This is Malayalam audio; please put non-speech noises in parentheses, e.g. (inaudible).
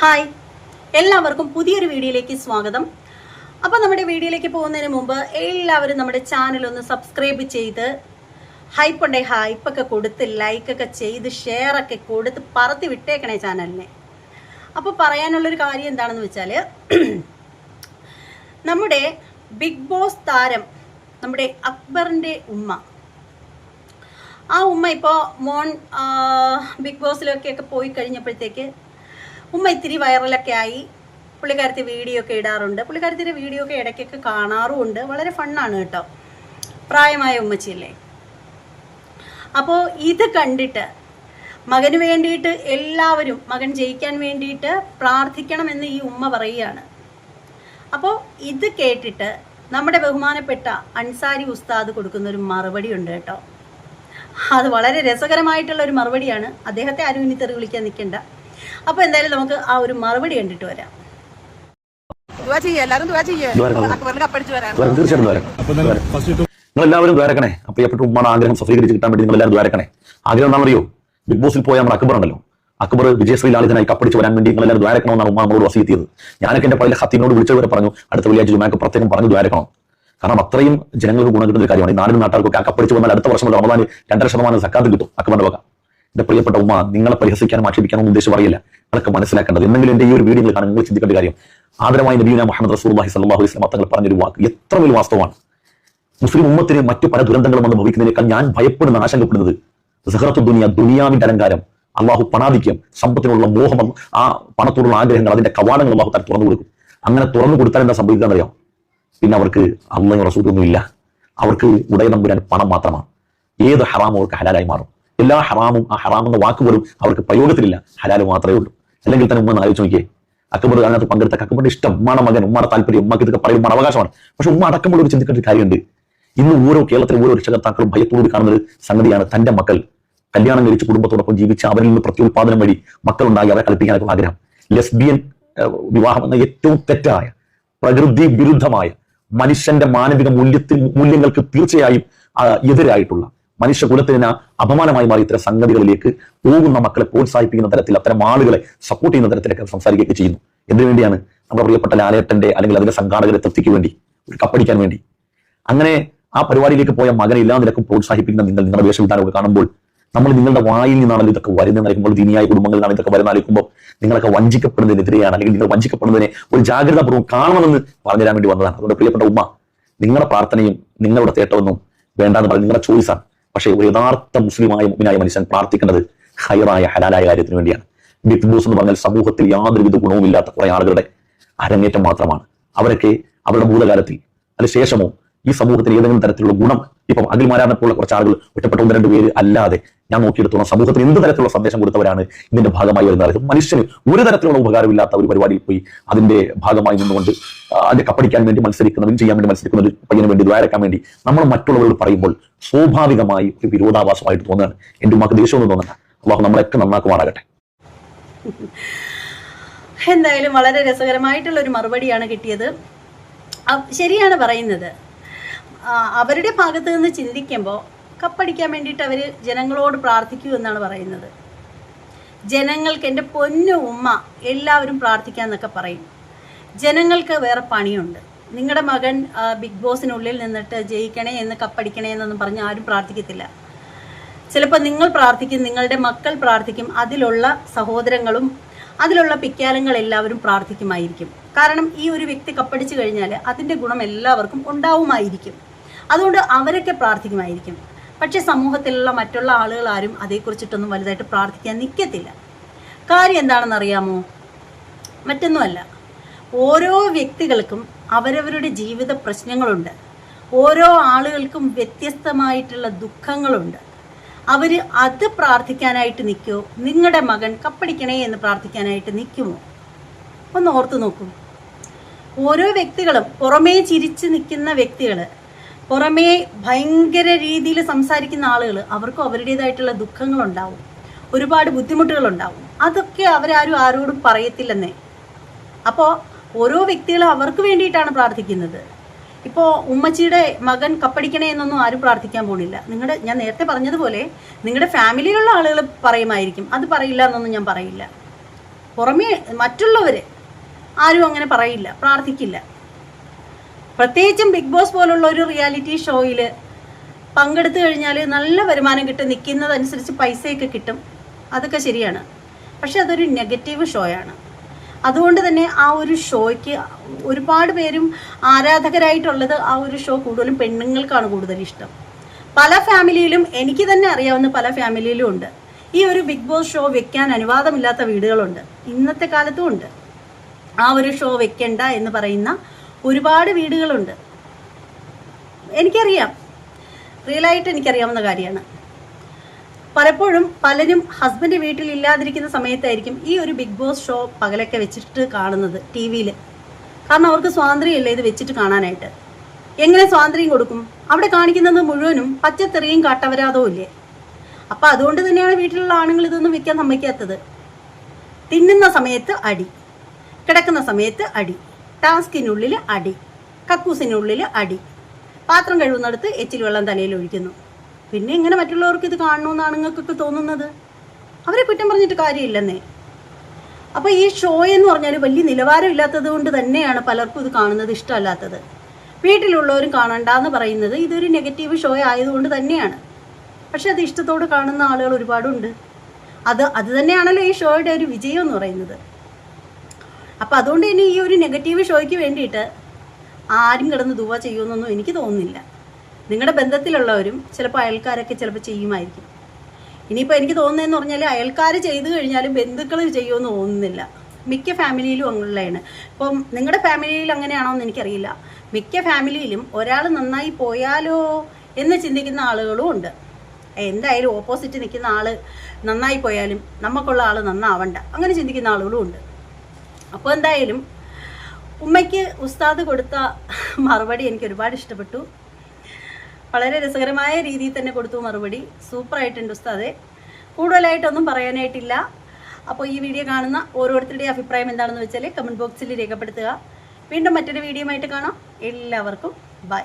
ഹായ്. എല്ലാവർക്കും പുതിയൊരു വീഡിയോയിലേക്ക് സ്വാഗതം. അപ്പോൾ നമ്മുടെ വീഡിയോയിലേക്ക് പോകുന്നതിന് മുമ്പ് എല്ലാവരും നമ്മുടെ ചാനൽ ഒന്ന് സബ്സ്ക്രൈബ് ചെയ്ത് ഹൈപ്പ് ഉണ്ടെ ഹൈപ്പൊക്കെ കൊടുത്ത് ലൈക്കൊക്കെ ചെയ്ത് ഷെയർ ഒക്കെ കൊടുത്ത് പറത്തി വിട്ടേക്കണേ ചാനലിനെ അപ്പോൾ പറയാനുള്ളൊരു കാര്യം എന്താണെന്ന് വെച്ചാൽ (clears throat) നമ്മുടെ ബിഗ് ബോസ് താരം നമ്മുടെ അക്ബറിന്റെ ഉമ്മ. ആ ഉമ്മ ഇപ്പോൾ മോൺ ബിഗ് ബോസിലൊക്കെയൊക്കെ പോയി കഴിഞ്ഞപ്പോഴത്തേക്ക് ഉമ്മ ഇത്തിരി വൈറലൊക്കെ ആയി. പുള്ളിക്കാരത്തി വീഡിയോ ഒക്കെ ഇടാറുണ്ട്. പുള്ളിക്കാരത്തിന്റെ വീഡിയോ ഒക്കെ ഇടയ്ക്കൊക്കെ കാണാറുമുണ്ട്. വളരെ ഫണ്ണാണ് കേട്ടോ. പ്രായമായ ഉമ്മച്ചിയല്ലേ. അപ്പോൾ ഇത് കണ്ടിട്ട് മകന് വേണ്ടിയിട്ട് എല്ലാവരും മകൻ ജയിക്കാൻ വേണ്ടിയിട്ട് പ്രാർത്ഥിക്കണമെന്ന് ഈ ഉമ്മ പറയുകയാണ്. അപ്പോൾ ഇത് കേട്ടിട്ട് നമ്മുടെ ബഹുമാനപ്പെട്ട അൻസാരി ഉസ്താദ് കൊടുക്കുന്ന ഒരു മറുപടി ഉണ്ട് കേട്ടോ. അത് വളരെ രസകരമായിട്ടുള്ള ഒരു മറുപടിയാണ്. അദ്ദേഹത്തെ ആരും ഇനി തെറി വിളിക്കാൻ നിൽക്കണ്ട. അപ്പോൾ എന്തായാലും നമുക്ക് ആ ഒരു മറുപടി കണ്ടിട്ട് വരാം. ചെയ്യ് ദ്വാരക്കണം. അപ്പൊ എപ്പോഴും ഉമ്മാണ് ആഗ്രഹം സഫലീകരിച്ച് കിട്ടാൻ വേണ്ടി നിങ്ങൾ എല്ലാവരും ദ്വാരക്കണേ ആഗ്രഹം എന്താണെന്നറിയോ? ബിഗ് ബോസിൽ പോയ നമ്മുടെ അക്ബർ ഉണ്ടല്ലോ. അക്ബർ വിജയശ്രീ ലാളിതനായി കപ്പടിച്ച് വരാൻ വേണ്ടി നിങ്ങൾ എല്ലാവരും ദ്വാരക്കണമെന്നാണ് ഉമ്മ നമ്മളോട് വസീത്തിയത് ഞാനൊക്കെ എന്റെ പള്ളിയിലെ ഹത്തിനോട് വിളിച്ചവരെ പറഞ്ഞു അടുത്ത വെള്ളിയാഴ്ച ജുമാക്ക് പ്രത്യേകം പറഞ്ഞു ദ്വാരക്കണം കാരണം അത്രയും ജനങ്ങൾക്ക് ഗുണം കിട്ടുന്ന ഒരു കാര്യമാണ്. ഈ നാടിനും നാട്ടുകാർക്കൊക്കെ ആ കപ്പടിച്ച് വന്നാൽ അടുത്ത വർഷം റമദാൻ രണ്ടര ശതമാനം സക്കാത്ത് കിട്ടും അക്ബറിന്റെ വക. എന്റെ പ്രിയപ്പെട്ട ഉമ്മ നിങ്ങളെ പരിഹസിക്കാനും ആക്ഷേപിക്കാനും ഉദ്ദേശിച്ച് പറയില്ല. അതൊക്കെ മനസ്സിലാക്കേണ്ടത്. എന്തെങ്കിലും എന്റെ ഈ ഒരു വീഡിയോ കാണാൻ നിങ്ങൾ ചിന്തിക്കേണ്ട കാര്യം ആദരമായ നബീന മുഹമ്മദ് സ്വല്ലല്ലാഹു അലൈഹി വസല്ലം തങ്ങൾ പറഞ്ഞൊരു വാക്ക് എത്ര വലിയ വാസ്തവമാണ്. മുസ്ലിം ഉമ്മത്തിന് മറ്റു പല ദുരന്തങ്ങളും വന്ന് ഭവിക്കുന്നതിനേക്കാൾ ഞാൻ ഭയപ്പെടുന്ന ആശങ്കപ്പെടുന്നത് സഹറത്തു ദുനിയ ദുനിയാവിന്റെ അലങ്കാരം. അള്ളാഹു പണാധിക്യം സമ്പത്തിനുള്ള മോഹം ആ പണത്തോടുള്ള ആഗ്രഹങ്ങൾ അതിന്റെ കവാടങ്ങൾ അള്ളാഹു താൻ തുറന്നു കൊടുക്കും. അങ്ങനെ തുറന്നു കൊടുത്താൽ എന്താ സംഭവിക്കാൻ അറിയാം പിന്നെ അവർക്ക് അള്ളയും റസൂലൊന്നും ഇല്ല. അവർക്ക് ഉടയ നമ്പുരാൻ പണം മാത്രമാണ്. ഏത് ഹറാമോർക്ക് അവർക്ക് ഹലാലായി മാറും. എല്ലാ ഹറാമും ആ ഹറാം എന്ന വാക്ക് പോലും അവർക്ക് പ്രയോഗത്തിലില്ല. ഹലാൽ മാത്രമേ ഉള്ളൂ. അല്ലെങ്കിൽ തന്നെ ഉമ്മ ആലോചിച്ച് നോക്കിയേ. അക്ബർ അതിനകത്ത് പങ്കെടുത്ത അക്ബറിന്റെ ഇഷ്ടം ഉമ്മാടെ മകൻ ഉമ്മാടെ താല്പര്യം ഉമ്മക്ക് ഇതൊക്കെ പറയും ഉമ്മാടെ അവകാശമാണ്. പക്ഷെ ഉമ്മ അടക്കമുള്ള ഒരു ചിന്തിക്കേണ്ട കാര്യമുണ്ട്. ഇന്ന് ഓരോ കേരളത്തിലെ ഓരോ രക്ഷകർത്താക്കളും ഭയത്തോട് കാണുന്ന സംഗതിയാണ് തന്റെ മക്കൾ. കല്യാണം കഴിച്ച് കുടുംബത്തോടൊപ്പം ജീവിച്ച് അവരിൽ നിന്ന് പ്രത്യുൽപാദനം വഴി മക്കളുണ്ടായി അവരെ കളിപ്പിക്കാനൊക്കെ ആഗ്രഹം. ലെസ്ബിയൻ വിവാഹം എന്ന ഏറ്റവും തെറ്റായ പ്രകൃതി വിരുദ്ധമായ മനുഷ്യന്റെ മാനവിക മൂല്യത്തിൽ മൂല്യങ്ങൾക്ക് തീർച്ചയായും എതിരായിട്ടുള്ള മനുഷ്യകുലത്തിന് അപമാനമായി മാറി ഇത്തരം സംഗതികളിലേക്ക് പോകുന്ന മക്കളെ പ്രോത്സാഹിപ്പിക്കുന്ന തരത്തിൽ അത്തരം ആളുകളെ സപ്പോർട്ട് ചെയ്യുന്ന തരത്തിലൊക്കെ സംസാരിക്കുകയൊക്കെ ചെയ്യുന്നു. എന്തിനു വേണ്ടിയാണ്? നമ്മുടെ പ്രിയപ്പെട്ട ലാലേട്ടന്റെ അല്ലെങ്കിൽ അതിന്റെ സംഘാടകരെ തൃപ്തിക്ക് വേണ്ടി ഒരു കപ്പടിക്കാൻ വേണ്ടി. അങ്ങനെ ആ പരിപാടിയിലേക്ക് പോയ മകനെ എല്ലാ നിരക്കും പ്രോത്സാഹിപ്പിക്കുന്ന നിങ്ങൾ നിങ്ങളുടെ വേഷവിധാനമൊക്കെ കാണുമ്പോൾ നമ്മൾ നിങ്ങളുടെ വായിൽ നിന്നാണല്ലോ ഇതൊക്കെ വരുന്നത് നൽകുമ്പോൾ ദീനിയായ കുടുംബങ്ങളിൽ നിന്നാണ് ഇതൊക്കെ വരുന്ന ആലോചിക്കുമ്പോൾ നിങ്ങളൊക്കെ വഞ്ചിക്കപ്പെടുന്നതിനെതിരെയാണ് അല്ലെങ്കിൽ നിങ്ങൾ വഞ്ചിക്കപ്പെടുന്നതിനെ ഒരു ജാഗ്രതാപൂർവം കാണണമെന്ന് പറഞ്ഞു തരാൻ വേണ്ടി വന്നതാണ്. അതുകൊണ്ട് പ്രിയപ്പെട്ട ഉമ്മ നിങ്ങളുടെ പ്രാർത്ഥനയും നിങ്ങളുടെ തേട്ടമൊന്നും വേണ്ടാന്ന് പറഞ്ഞ് നിങ്ങളുടെ ചോയ്സാണ് പക്ഷേ ഒരു യഥാർത്ഥ മുസ്ലിമായ മുമ്പിനായ മനുഷ്യൻ പ്രാർത്ഥിക്കേണ്ടത് ഹൈറായ ഹലാലായ കാര്യത്തിന് വേണ്ടിയാണ്. ബിഗ് ബോസ് എന്ന് പറഞ്ഞാൽ സമൂഹത്തിൽ യാതൊരുവിധ ഗുണവുമില്ലാത്ത കുറെ ആളുകളുടെ അരങ്ങേറ്റം മാത്രമാണ്. അവരൊക്കെ അവരുടെ ഭൂതകാലത്തിൽ അതിനുശേഷമോ ഈ സമൂഹത്തിൽ ഏതെങ്കിലും തരത്തിലുള്ള ഗുണം ഇപ്പം അഖിൽമാരാനെ പോലുള്ള കുറച്ച് ആളുകൾ ഒറ്റപ്പെട്ട ഒന്ന് രണ്ട് പേര് അല്ലാതെ ഞാൻ നോക്കിയെടുത്തോളം. സമൂഹത്തിന് എന്ത് തരത്തിലുള്ള സന്ദേശം കൊടുത്തവരാണ് ഇതിന്റെ ഭാഗമായി വരുന്നത് മനുഷ്യന് ഒരു തരത്തിലുള്ള ഉപകാരമില്ലാത്ത ഒരു പരിപാടിയിൽ പോയി അതിന്റെ ഭാഗമായി നിന്നുകൊണ്ട് അതിന്റെ കപ്പടിക്കാൻ വേണ്ടി മത്സരിക്കുന്നവൻ ചെയ്യാൻ വേണ്ടി മത്സരിക്കുന്ന ഒരു പയ്യന് വേണ്ടി ദ്വാരക്കാൻ വേണ്ടി നമ്മൾ മറ്റുള്ളവരോട് പറയുമ്പോൾ സ്വാഭാവികമായി ഒരു വിരോധാഭാസമായിട്ട് തോന്നുകയാണ്. എന്റെ ഉമ്മക്ക് ദേഷ്യമൊന്നും തോന്നുന്നില്ല അള്ളാഹു നമ്മളൊക്കെ നന്നാക്കുമാറാകട്ടെ. എന്തായാലും വളരെ രസകരമായിട്ടുള്ള ഒരു മറുപടിയാണ് കിട്ടിയത്. ശരിയാണ് പറയുന്നത്. അവരുടെ ഭാഗത്ത് നിന്ന് ചിന്തിക്കുമ്പോൾ കപ്പടിക്കാൻ വേണ്ടിയിട്ട് അവർ ജനങ്ങളോട് പ്രാർത്ഥിക്കൂ എന്നാണ് പറയുന്നത്. ജനങ്ങൾക്ക് എന്റെ പൊന്നു ഉമ്മ എല്ലാവരും പ്രാർത്ഥിക്കാമെന്നൊക്കെ പറയും. ജനങ്ങൾക്ക് വേറെ പണിയുണ്ട്. നിങ്ങളുടെ മകൻ ബിഗ് ബോസിനുള്ളിൽ നിന്നിട്ട് ജയിക്കണേ എന്ന് കപ്പടിക്കണേ എന്നൊന്നും പറഞ്ഞ് ആരും പ്രാർത്ഥിക്കത്തില്ല. ചിലപ്പോൾ നിങ്ങൾ പ്രാർത്ഥിക്കും നിങ്ങളുടെ മക്കൾ പ്രാർത്ഥിക്കും അതിലുള്ള സഹോദരങ്ങളും അതിലുള്ള പിക്കാലങ്ങൾ എല്ലാവരും പ്രാർത്ഥിക്കുമായിരിക്കും. കാരണം ഈ ഒരു വ്യക്തി കപ്പടിച്ചു കഴിഞ്ഞാൽ അതിന്റെ ഗുണം എല്ലാവർക്കും ഉണ്ടാവുമായിരിക്കും. അതുകൊണ്ട് അവരൊക്കെ പ്രാർത്ഥിക്കുമായിരിക്കും. പക്ഷേ സമൂഹത്തിലുള്ള മറ്റുള്ള ആളുകൾ ആരും അതേക്കുറിച്ചിട്ടൊന്നും വലുതായിട്ട് പ്രാർത്ഥിക്കാൻ നിൽക്കത്തില്ല കാര്യം എന്താണെന്നറിയാമോ? മറ്റൊന്നുമല്ല. ഓരോ വ്യക്തികൾക്കും അവരവരുടെ ജീവിത പ്രശ്നങ്ങളുണ്ട്. ഓരോ ആളുകൾക്കും വ്യത്യസ്തമായിട്ടുള്ള ദുഃഖങ്ങളുണ്ട്. അവർ അത് പ്രാർത്ഥിക്കാനായിട്ട് നിൽക്കുമോ നിങ്ങളുടെ മകൻ കപ്പടിക്കണേ എന്ന് പ്രാർത്ഥിക്കാനായിട്ട് നിൽക്കുമോ ഒന്ന് ഓർത്തു നോക്കൂ. ഓരോ വ്യക്തികളും പുറമേ ചിരിച്ച് നിൽക്കുന്ന വ്യക്തികൾ പുറമേ ഭയങ്കര രീതിയിൽ സംസാരിക്കുന്ന ആളുകൾ അവർക്കും അവരുടേതായിട്ടുള്ള ദുഃഖങ്ങളുണ്ടാവും. ഒരുപാട് ബുദ്ധിമുട്ടുകളുണ്ടാവും. അതൊക്കെ അവരാരും ആരോടും പറയത്തില്ലെന്നേ. അപ്പോൾ ഓരോ വ്യക്തികളും അവർക്ക് വേണ്ടിയിട്ടാണ് പ്രാർത്ഥിക്കുന്നത്. ഇപ്പോൾ ഉമ്മച്ചിയുടെ മകൻ കപ്പടിക്കണേ എന്നൊന്നും ആരും പ്രാർത്ഥിക്കാൻ പോണില്ല. നിങ്ങളുടെ ഞാൻ നേരത്തെ പറഞ്ഞതുപോലെ നിങ്ങളുടെ ഫാമിലിയിലുള്ള ആളുകൾ പറയുമായിരിക്കും. അത് പറയില്ല എന്നൊന്നും ഞാൻ പറയില്ല. പുറമേ മറ്റുള്ളവർ ആരും അങ്ങനെ പറയില്ല പ്രാർത്ഥിക്കില്ല. പ്രത്യേകിച്ചും ബിഗ് ബോസ് പോലുള്ള ഒരു റിയാലിറ്റി ഷോയിൽ പങ്കെടുത്തു കഴിഞ്ഞാൽ നല്ല വരുമാനം കിട്ടും നിൽക്കുന്നതനുസരിച്ച് പൈസയൊക്കെ കിട്ടും. അതൊക്കെ ശരിയാണ്. പക്ഷെ അതൊരു നെഗറ്റീവ് ഷോയാണ്. അതുകൊണ്ട് തന്നെ ആ ഒരു ഷോയ്ക്ക് ഒരുപാട് പേരും ആരാധകരായിട്ടുള്ളത് ആ ഒരു ഷോ കൂടുതലും പെണ്ണുങ്ങൾക്കാണ് കൂടുതൽ ഇഷ്ടം. പല ഫാമിലിയിലും എനിക്ക് തന്നെ അറിയാവുന്ന പല ഫാമിലിയിലും ഉണ്ട്. ഈ ഒരു ബിഗ് ബോസ് ഷോ വെക്കാൻ അനുവാദമില്ലാത്ത വീടുകളുണ്ട്. ഇന്നത്തെ കാലത്തും ഉണ്ട്. ആ ഒരു ഷോ വെക്കണ്ട എന്ന് പറയുന്ന ഒരുപാട് വീടുകളുണ്ട്. എനിക്കറിയാം. റിയലായിട്ട് എനിക്കറിയാവുന്ന കാര്യമാണ്. പലപ്പോഴും പലരും ഹസ്ബൻഡ് വീട്ടിൽ ഇല്ലാതിരിക്കുന്ന സമയത്തായിരിക്കും ഈ ഒരു ബിഗ് ബോസ് ഷോ പകലൊക്കെ വെച്ചിട്ട് കാണുന്നത് ടി വിയിൽ കാരണം അവർക്ക് സ്വാതന്ത്ര്യമില്ല ഇത് വെച്ചിട്ട് കാണാനായിട്ട്. എങ്ങനെ സ്വാതന്ത്ര്യം കൊടുക്കും? അവിടെ കാണിക്കുന്നത് മുഴുവനും പച്ചത്തെറിയും കാട്ടവരാതവും ഇല്ലേ? അപ്പം അതുകൊണ്ട് തന്നെയാണ് വീട്ടിലുള്ള ആണുങ്ങൾ ഇതൊന്നും വെക്കാൻ സമ്മതിക്കാത്തത്. തിന്നുന്ന സമയത്ത് അടി കിടക്കുന്ന സമയത്ത് അടി. ടാസ്കിനുള്ളിൽ അടി കക്കൂസിനുള്ളിൽ അടി. പാത്രം കഴുകുന്നിടത്ത് എച്ചിൽ വെള്ളം തലയിൽ ഒഴിക്കുന്നു. പിന്നെ എങ്ങനെ മറ്റുള്ളവർക്ക് ഇത് കാണണമെന്നാണ് നിങ്ങൾക്കൊക്കെ തോന്നുന്നത്? അവരെ കുറ്റം പറഞ്ഞിട്ട് കാര്യമില്ലെന്നേ. അപ്പോൾ ഈ ഷോ എന്ന് പറഞ്ഞാൽ വലിയ നിലവാരമില്ലാത്തത് കൊണ്ട് തന്നെയാണ് പലർക്കും ഇത് കാണുന്നത് ഇഷ്ടമല്ലാത്തത്. വീട്ടിലുള്ളവരും കാണണ്ട കാണണ്ടെന്ന് പറയുന്നത് ഇതൊരു നെഗറ്റീവ് ഷോ ആയതുകൊണ്ട് തന്നെയാണ്. പക്ഷെ അത് ഇഷ്ടത്തോട് കാണുന്ന ആളുകൾ ഒരുപാടുണ്ട്. അത് അത് തന്നെയാണല്ലോ ഈ ഷോയുടെ ഒരു വിജയം എന്ന് പറയുന്നത്. അപ്പം അതുകൊണ്ട് തന്നെ ഈ ഒരു നെഗറ്റീവ് ഷോയ്ക്ക് വേണ്ടിയിട്ട് ആരും കിടന്ന് ദുവ ചെയ്യുമെന്നൊന്നും എനിക്ക് തോന്നുന്നില്ല. നിങ്ങളുടെ ബന്ധത്തിലുള്ളവരും ചിലപ്പോൾ അയൽക്കാരൊക്കെ ചിലപ്പോൾ ചെയ്യുമായിരിക്കും. ഇനിയിപ്പോൾ എനിക്ക് തോന്നുന്നതെന്ന് പറഞ്ഞാൽ അയൽക്കാർ ചെയ്തു കഴിഞ്ഞാലും ബന്ധുക്കൾ ചെയ്യുമെന്ന് തോന്നുന്നില്ല. മിക്ക ഫാമിലിയിലും അങ്ങനെയാണ് ഇപ്പം നിങ്ങളുടെ ഫാമിലിയിൽ അങ്ങനെയാണോ എന്ന് എനിക്കറിയില്ല. മിക്ക ഫാമിലിയിലും ഒരാൾ നന്നായി പോയാലോ എന്ന് ചിന്തിക്കുന്ന ആളുകളും ഉണ്ട്. എന്തായാലും ഓപ്പോസിറ്റ് നിൽക്കുന്ന ആൾ നന്നായി പോയാലും നമുക്കുള്ള ആൾ നന്നാവണ്ട. അങ്ങനെ ചിന്തിക്കുന്ന ആളുകളും ഉണ്ട്. അപ്പോൾ എന്തായാലും ഉമ്മയ്ക്ക് ഉസ്താദ് കൊടുത്ത മറുപടി എനിക്ക് ഒരുപാട് ഇഷ്ടപ്പെട്ടു. വളരെ രസകരമായ രീതിയിൽ തന്നെ കൊടുത്തു മറുപടി. സൂപ്പറായിട്ടുണ്ട് ഉസ്താദെ. കൂടുതലായിട്ടൊന്നും പറയാനായിട്ടില്ല. അപ്പോൾ ഈ വീഡിയോ കാണുന്ന ഓരോരുത്തരുടെയും അഭിപ്രായം എന്താണെന്ന് വെച്ചാൽ കമന്റ് ബോക്സിൽ രേഖപ്പെടുത്തുക. വീണ്ടും മറ്റൊരു വീഡിയോ ആയിട്ട് കാണാം. എല്ലാവർക്കും ബൈ